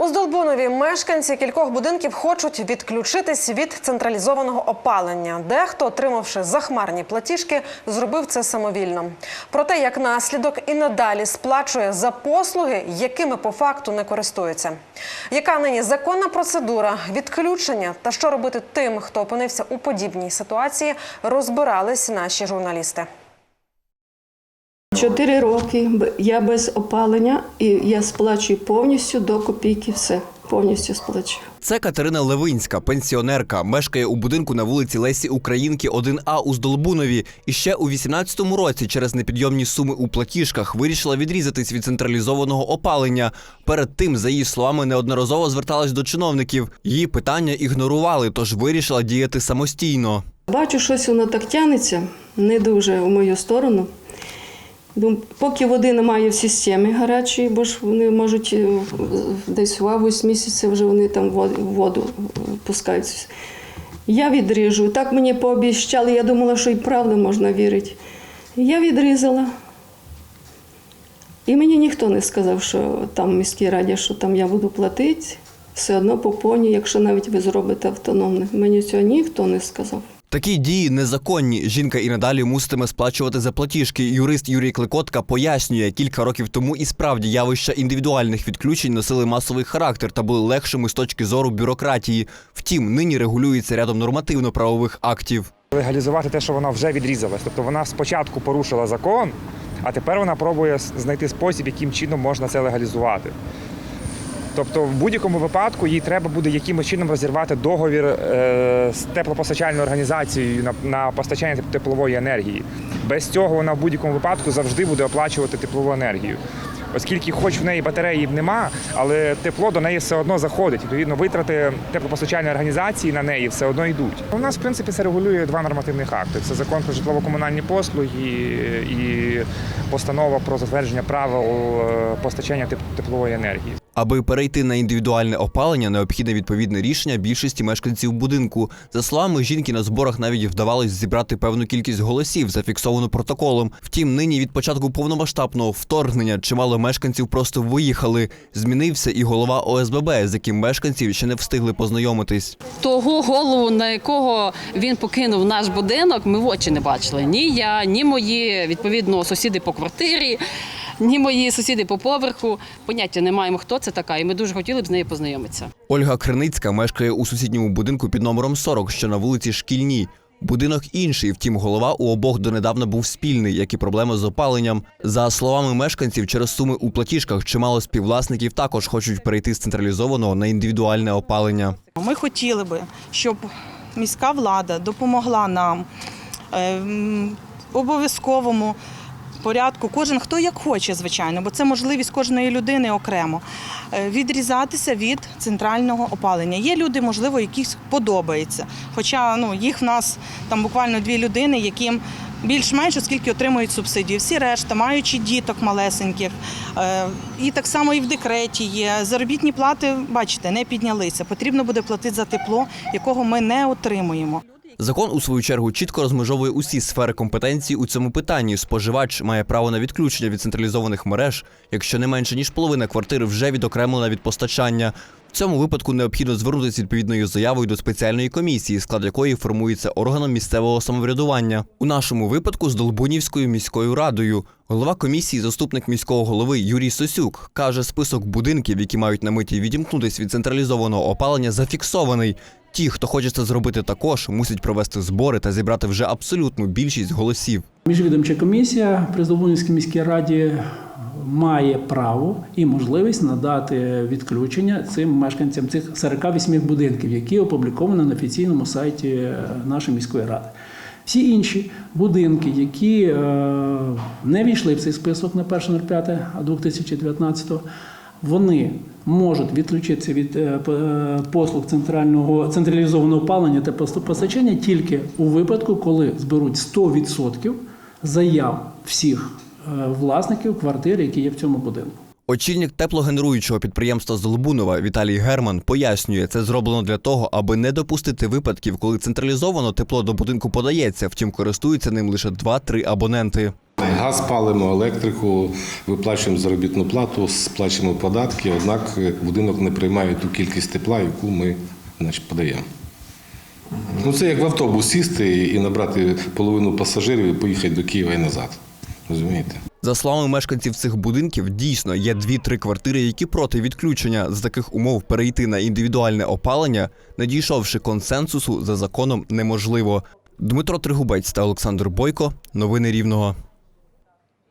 У Здолбунові мешканці кількох будинків хочуть відключитись від централізованого опалення. Дехто, отримавши захмарні платіжки, зробив це самовільно. Про те, як наслідок і надалі сплачує за послуги, якими по факту не користується. Яка нині законна процедура відключення та що робити тим, хто опинився у подібній ситуації, розбирались наші журналісти. Чотири роки я без опалення, і я сплачую повністю до копійки все. Повністю сплачую. Це Катерина Левинська, пенсіонерка, мешкає у будинку на вулиці Лесі Українки 1А у Здолбунові. І ще у 18-му році через непідйомні суми у платіжках вирішила відрізатись від централізованого опалення. Перед тим, за її словами, неодноразово зверталась до чиновників. Її питання ігнорували, тож вирішила діяти самостійно. Бачу, щось воно так тягнеться, не дуже в мою сторону. Поки води немає в системі гарячої, бо ж вони можуть е, десь в август місяці вже вони там воду е, пускаються. Я відріжу. Так мені пообіщали, я думала, що і правду можна вірити. Я відрізала. І мені ніхто не сказав, що там в міській раді, що там я буду платити. Все одно по поні, якщо навіть ви зробите автономне. Мені цього ніхто не сказав. Такі дії незаконні. Жінка і надалі муситиме сплачувати за платіжки. Юрист Юрій Кликотка пояснює, кілька років тому і справді явища індивідуальних відключень носили масовий характер та були легшими з точки зору бюрократії. Втім, нині регулюється рядом нормативно-правових актів. легалізувати те, що вона вже відрізалась. Тобто вона спочатку порушила закон, а тепер вона пробує знайти спосіб, яким чином можна це легалізувати. Тобто, в будь-якому випадку їй треба буде якимось чином розірвати договір е, з теплопостачальною організацією на, постачання теп- теплової енергії. Без цього вона в будь-якому випадку завжди буде оплачувати теплову енергію. Оскільки, хоч в неї батареї нема, але тепло до неї все одно заходить. Відповідно, витрати теплопостачальної організації на неї все одно йдуть. У нас, в принципі, це регулює два нормативних акти: це закон про житлово-комунальні послуги і постанова про затвердження правил е, постачання теплової енергії. Аби перейти на індивідуальне опалення, необхідне відповідне рішення більшості мешканців будинку. За словами жінки, на зборах навіть вдавалось зібрати певну кількість голосів, зафіксовану протоколом. Втім, нині від початку повномасштабного вторгнення чимало мешканців просто виїхали. Змінився і голова ОСББ, з яким мешканців ще не встигли познайомитись. того голову, на якого він покинув наш будинок, ми в очі не бачили. Ні я, ні мої відповідно сусіди по квартирі, ні мої сусіди по поверху. Поняття не маємо, хто це така, і ми дуже хотіли б з нею познайомитися. Ольга Криницька мешкає у сусідньому будинку під номером 40, що на вулиці Шкільній. Будинок інший, втім, голова у обох донедавна був спільний, як і проблеми з опаленням. За словами мешканців, через суми у платіжках чимало співвласників також хочуть перейти з централізованого на індивідуальне опалення. Ми хотіли би, щоб міська влада допомогла нам е, обов'язковому порядку. Кожен хто як хоче, звичайно, бо це можливість кожної людини окремо е, відрізатися від центрального опалення. Є люди, можливо, яких подобається. Хоча ну, їх в нас там буквально дві людини, яким більш-менш, оскільки отримують субсидії. Всі решта, маючи діток малесеньких, е, і так само і в декреті є. Заробітні плати, бачите, не піднялися. Потрібно буде платити за тепло, якого ми не отримуємо. Закон у свою чергу чітко розмежовує усі сфери компетенції у цьому питанні. Споживач має право на відключення від централізованих мереж, якщо не менше ніж половина квартири вже відокремлена від постачання. В цьому випадку необхідно звернутися відповідною заявою до спеціальної комісії, склад якої формується органом місцевого самоврядування. У нашому випадку з Долбунівською міською радою. Голова комісії, заступник міського голови Юрій Сосюк, каже, список будинків, які мають на меті відімкнутись від централізованого опалення, зафіксований. Ті, хто хоче це зробити також, мусять провести збори та зібрати вже абсолютну більшість голосів. Міжвідомча комісія при Здолбунівській міській раді має право і можливість надати відключення цим мешканцям цих 48 будинків, які опубліковані на офіційному сайті е, нашої міської ради. Всі інші будинки, які е, не війшли в цей список на 1.05.2019, вони можуть відключитися від е, е, послуг центрального централізованого опалення та постачання тільки у випадку, коли зберуть 100% заяв всіх е, власників квартир, які є в цьому будинку. Очільник теплогенеруючого підприємства Золобунова Віталій Герман пояснює, це зроблено для того, аби не допустити випадків, коли централізовано тепло до будинку подається, втім користуються ним лише 2-3 абоненти. Газ палимо, електрику, виплачуємо заробітну плату, сплачуємо податки, однак е, будинок не приймає ту кількість тепла, яку ми значить, подаємо. Ну, це як в автобус сісти і набрати половину пасажирів і поїхати до Києва і назад. Розумієте? За словами мешканців цих будинків, дійсно є дві-три квартири, які проти відключення з таких умов перейти на індивідуальне опалення, не дійшовши консенсусу за законом, неможливо. Дмитро Тригубець та Олександр Бойко. Новини Рівного.